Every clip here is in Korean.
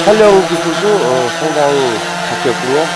촬영 기술도 어, 상당히 바뀌었군요.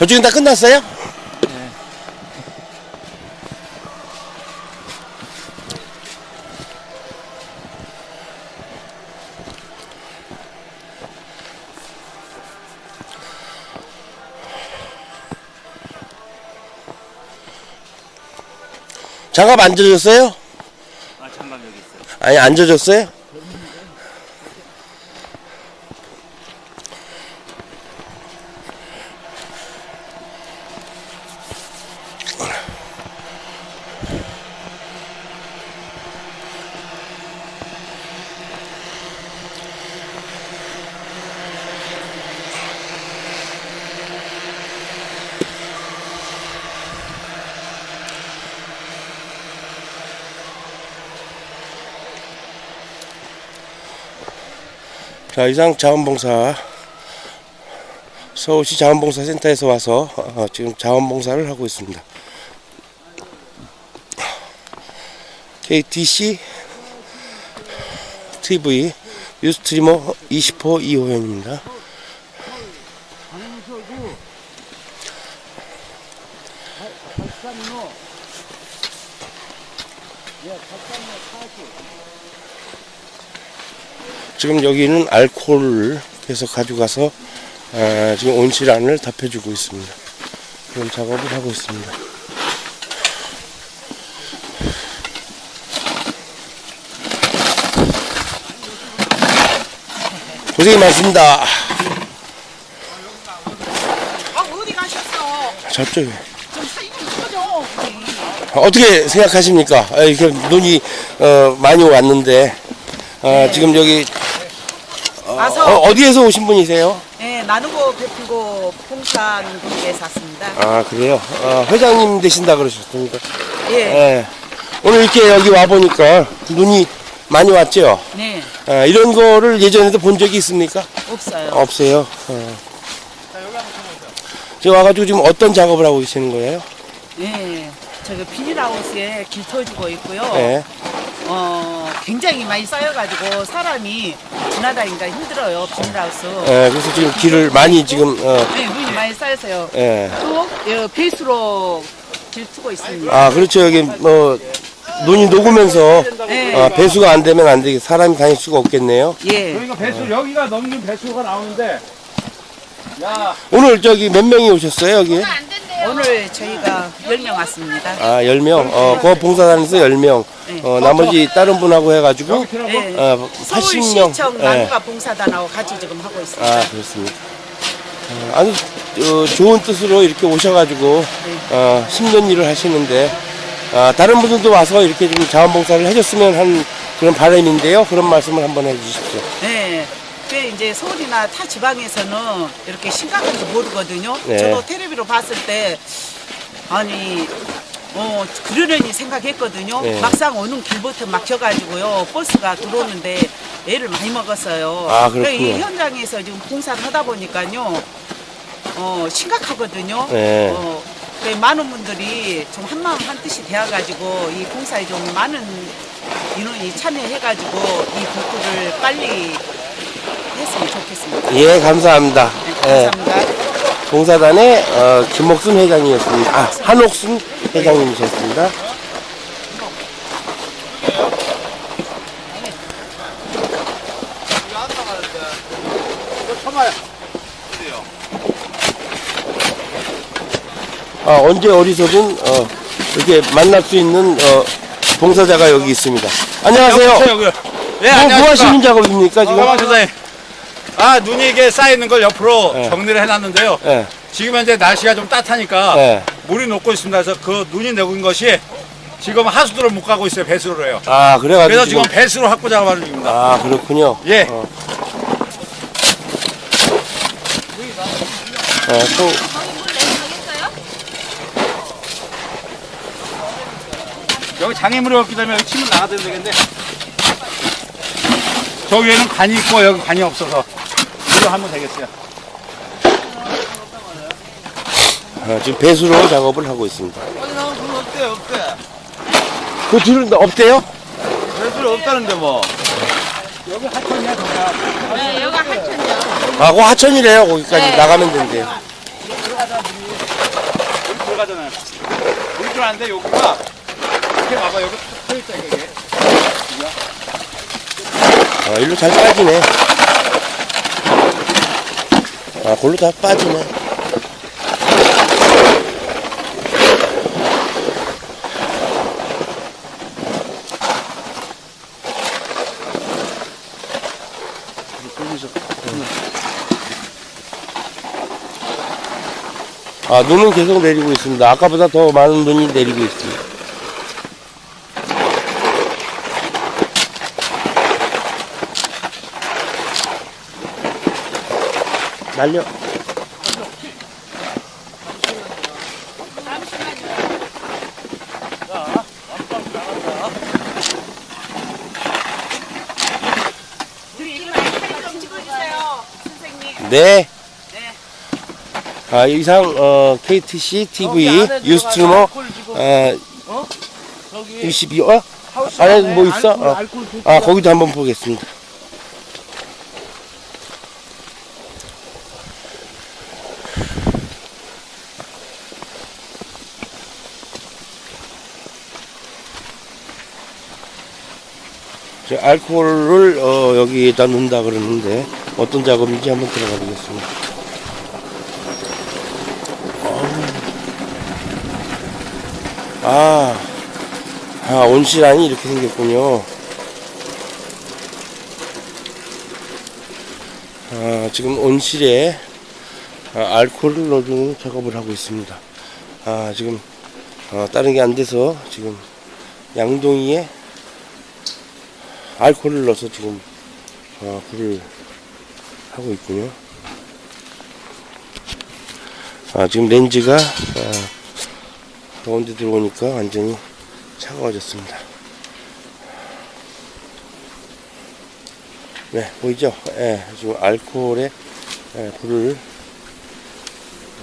저쪽은 다 끝났어요? 장갑 안 젖었어요? 아 장갑 여기 있어요. 아니 안 젖었어요? 자 이상 자원봉사 서울시 자원봉사 센터에서 와서 어, 지금 자원봉사를 하고 있습니다. KTC TV 유스트리머 20호 이호연입니다. 지금 여기는 알코올을 계속 가져가서 아, 지금 온실안을 답해주고 있습니다. 그런 작업을 하고 있습니다. 고생이 많습니다. 아 어디 가셨어? 저쪽에. 좀 사진 좀 찍어줘. 어떻게 생각하십니까? 아, 이렇게 눈이 어, 많이 왔는데 아, 지금 여기 와서 어, 디에서 오신 분이세요? 예, 나누고 베풀고 봉사하는 분에서 왔습니다. 아 그래요? 아, 회장님 되신다 그러셨습니까? 예, 예. 오늘 이렇게 여기 와 보니까 눈이 많이 왔죠. 네, 아, 이런 거를 예전에도 본 적이 있습니까? 없어요. 없어요. 어. 지금 와가지고 지금 어떤 작업을 하고 계시는 거예요? 예, 저기 비닐하우스에 길 터주고 있고요. 네. 어, 굉장히 많이 쌓여가지고 사람이 지나다니기가 힘들어요. 비닐하우스. 예, 그래서 지금 길을 많이 지금 어, 네, 눈이 많이 쌓여서요. 예. 또 예, 베이스로 길 트고 있습니다. 아 그렇죠 여기 뭐 눈이 녹으면서 네, 아, 배수가 안 되면 안 되게 사람이 다닐 수가 없겠네요. 예. 그러니까 배수 여기가 넘는 배수가 나오는데 야 오늘 저기 몇 명이 오셨어요 여기? 오늘 저희가 10명 왔습니다. 아 10명. 어, 그 봉사단에서 10명. 네. 어, 나머지 다른 분하고 해가지고 예. 어, 80명. 서울시청 예. 나누가 봉사단하고 같이 지금 하고 있습니다. 아 그렇습니다. 어, 아주 어, 좋은 뜻으로 이렇게 오셔가지고 어, 힘든 일을 하시는데 아, 다른 분들도 와서 이렇게 좀 자원봉사를 해줬으면 한 그런 바람인데요. 그런 말씀을 한번 해주십시오. 네. 그 이제 서울이나 타 지방에서는 이렇게 심각한지 모르거든요. 네. 저도 텔레비로 봤을 때 아니 어 그러려니 생각했거든요. 네. 막상 오는 길부터 막혀가지고요 버스가 들어오는데 애를 많이 먹었어요. 아, 그러니까. 이 현장에서 지금 봉사를 하다 보니까요, 어 심각하거든요. 네. 어, 그래, 많은 분들이 좀 한마음 한뜻이 되어가지고 이 봉사에 좀 많은 인원이 참여해가지고 이 복구를 빨리 했으면 좋겠습니다. 예, 감사합니다. 네, 예. 감사합니다. 봉사단의 어, 김옥순 회장이었습니다. 아, 한옥순 회장님이셨습니다. 아, 언제 어디서든 어, 이렇게 만날 수 있는 어, 봉사자가 여기 있습니다. 안녕하세요. 여기요. 네, 뭐, 안녕하십니까. 뭐 하시는 작업입니까 지금? 어. 아, 눈이 이게 쌓이는 걸 옆으로 네. 정리를 해놨는데요. 예, 지금 현재 날씨가 좀 따뜻하니까 예. 물이 녹고 있습니다. 그래서 그 눈이 녹은 것이 지금 하수도를 못 가고 있어요. 배수로요. 아, 그래가지고 그래서 지금 배수로 확보 작업하는 중입니다. 아, 그렇군요. 예. 어. 어, 또 여기 장애물이 없기 때문에 여기 침을 나가야 되는데 저 위에는 관이 있고 여기 관이 없어서 이거 하면 되겠어요. 어, 지금 배수로 작업을 하고 있습니다. 아니 나물 없대 없대 그 뒤로 없대요? 배수를 없다는데 뭐 여기 하천이야 저기야. 네, 여기가 하천이요. 아, 그 하천이래요. 거기까지 네. 나가면 된대요. 여기 들어가잖아요. 여기 들어가는데 여기가 이렇게 봐봐 여기 탁 트여 있다 이게. 아, 일로 잘 빠지네. 아, 골로 다 빠지네. 아, 눈은 계속 내리고 있습니다. 아까보다 더 많은 눈이 내리고 있습니다. 날려. 네. 네. 아, 이상, 어, KTC TV 유스트리머, 어, 22, 어? 안에 뭐 있어? 어. 아, 거기도 한번 보겠습니다. 알코올을 어, 여기에다 넣는다 그러는데 어떤 작업인지 한번 들어가 보겠습니다. 아, 아 온실안이 이렇게 생겼군요. 아, 지금 온실에 아, 알코올을 넣어주는 작업을 하고 있습니다. 아, 지금 어, 다른 게 안 돼서 지금 양동이에 알코올을 넣어서 지금 어, 불을 하고 있군요. 아, 지금 렌즈가 어, 더운데 들어오니까 완전히 차가워졌습니다. 네, 보이죠? 예, 지금 알코올에 예, 불을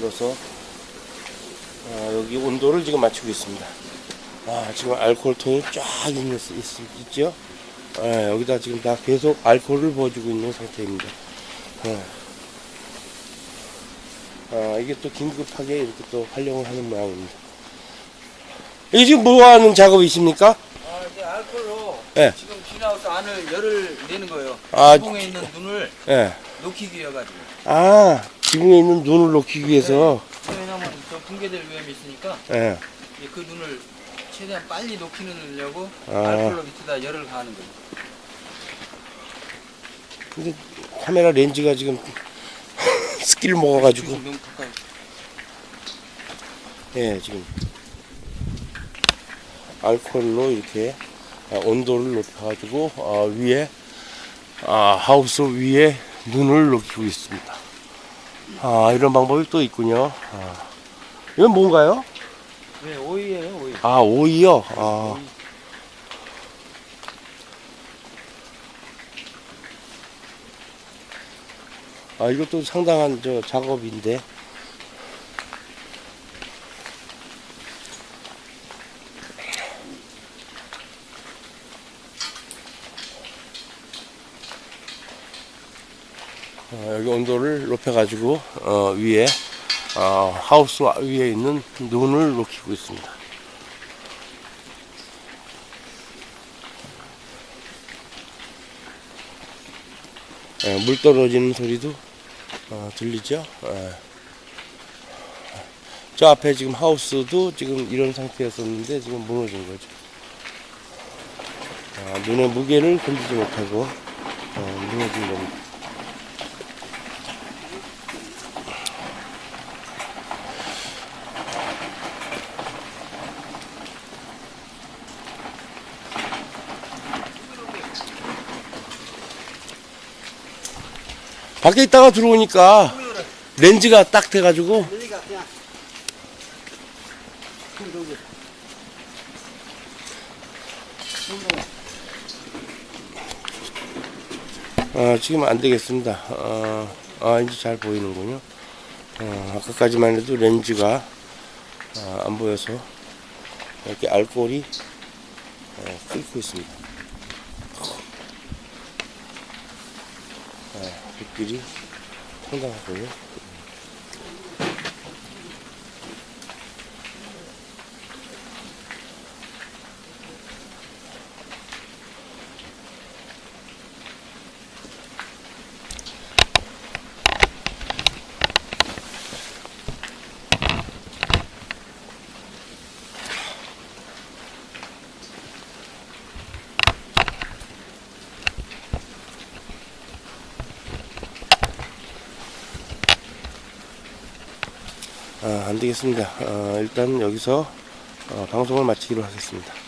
넣어서 아, 여기 온도를 지금 맞추고 있습니다. 아, 지금 알코올통이 쫙 있, 있, 있죠? 예, 여기다 지금 다 계속 알코올을 부어주고 있는 상태입니다. 예. 아, 이게 또 긴급하게 이렇게 또 활용을 하는 모양입니다. 이게 지금 뭐 하는 작업이십니까? 아 이제 알코올로 예. 지금 비나우스 안을 열을 내는 거예요 아, 지붕에 있는 눈을 예. 녹이기 위해 가지고 아, 지붕에 있는 눈을 녹이기 위해서, 왜냐면 저 붕괴될 위험이 있으니까 예. 이제 그 눈을 최대한 빨리 녹이려고 아. 알코올로 밑에다 열을 가하는 거예요 근데 카메라 렌즈가 지금 스키를 먹어가지고, 너무 예, 지금. 알코올로 이렇게 아, 온도를 높여가지고, 아, 위에, 아, 하우스 위에 눈을 녹이고 있습니다. 아, 이런 방법이 또 있군요. 아. 이건 뭔가요? 네 오이예요 오이 아, 오이요? 아. 아, 이것도 상당한 저 작업인데. 어, 여기 온도를 높여가지고, 어, 위에, 어, 하우스 위에 있는 눈을 녹이고 있습니다. 예, 물 떨어지는 소리도 어, 들리죠? 예. 저 앞에 지금 하우스도 지금 이런 상태였었는데 지금 무너진 거죠. 아, 눈의 무게를 건지지 못하고 어, 무너진 겁니다. 밖에 있다가 들어오니까 렌즈가 딱 돼가지고 아, 지금 안 되겠습니다. 아, 아, 이제 잘 보이는군요. 어, 아까까지만 해도 렌즈가 아, 안 보여서 이렇게 알코올이 어, 끓고 있습니다. 아, 불길이 상당하고요. 아, 안 되겠습니다. 어, 일단 여기서 어, 방송을 마치기로 하겠습니다.